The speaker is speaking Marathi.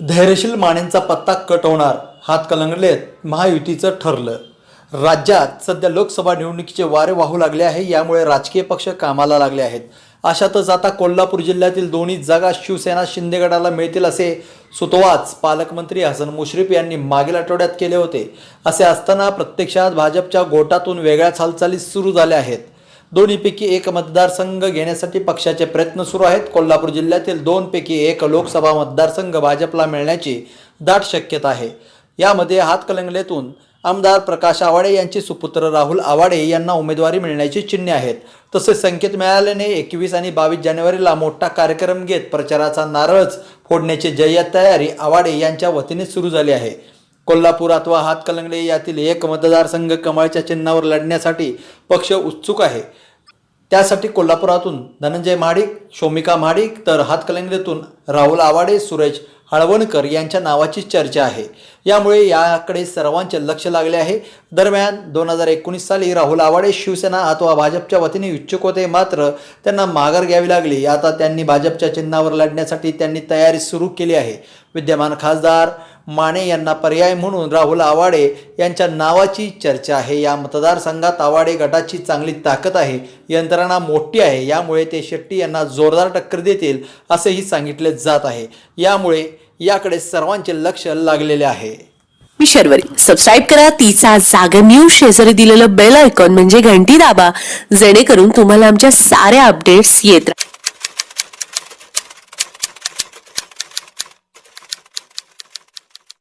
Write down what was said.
धैर्यशील मानेंचा पत्ता कट होणार हात कलंगलेत महायुतीचं ठरलं. राज्यात सध्या लोकसभा निवडणुकीचे वारे वाहू लागले आहे यामुळे राजकीय पक्ष कामाला लागले आहेत. अशातच आता कोल्हापूर जिल्ह्यातील दोन्ही जागा शिवसेना शिंदे गटाला मिळतील असे सुतोवाच पालकमंत्री हसन मुश्रीफ यांनी मागील आठवड्यात केले होते. असे असताना प्रत्यक्षात भाजपच्या गोटातून वेगळ्याच हालचाली सुरू झाल्या आहेत. दोन्हीपैकी एक मतदारसंघ घेण्यासाठी पक्षाचे प्रयत्न सुरू आहेत. कोल्हापूर जिल्ह्यातील दोनपैकी एक लोकसभा मतदारसंघ भाजपला मिळण्याची दाट शक्यता आहे. यामध्ये हातकलंगलेतून आमदार प्रकाश आवाडे यांचे सुपुत्र राहुल आवाडे यांना उमेदवारी मिळण्याची चिन्हे आहेत. तसेच संकेत मिळाल्याने एकवीस आणि बावीस जानेवारीला मोठा कार्यक्रम घेत प्रचाराचा नारळच फोडण्याची जय्यत तयारी आवाडे यांच्या वतीने सुरू झाली आहे. कोल्हापूर अथवा हातकलंगडे यातील एक मतदारसंघ कमळच्या चिन्हावर लढण्यासाठी पक्ष उत्सुक आहे. त्यासाठी कोल्हापुरातून धनंजय महाडिक शोमिका महाडिक तर हातकलंगलेतून राहुल आवाडे सुरेश हळवणकर यांच्या नावाची चर्चा आहे. यामुळे याकडे सर्वांचे लक्ष लागले आहे. दरम्यान दोन हजार एकोणीस साली राहुल आवाडे शिवसेना अथवा भाजपच्या वतीने इच्छुक होते मात्र त्यांना माघार घ्यावी लागली. आता त्यांनी भाजपच्या चिन्हावर लढण्यासाठी त्यांनी तयारी सुरू केली आहे. विद्यमान खासदार माने यांना पर्याय म्हणून राहुल आवाडे यांच्या नावाची चर्चा आहे. या मतदारसंघात आवाडे गटाची चांगली ताकद आहे यंत्रणा मोठी आहे यामुळे ते शेट्टी यांना जोरदार टक्कर देतील असेही सांगितले जात आहे. यामुळे याकडे सर्वांचे लक्ष लागलेले आहे. मी शर्वरी. सबस्क्राईब करा तिचा जागर न्यूज शेजारी दिलेलं बेल आयकॉन म्हणजे घंटी दाबा जेणेकरून तुम्हाला आमच्या साऱ्या अपडेट्स येत राहतील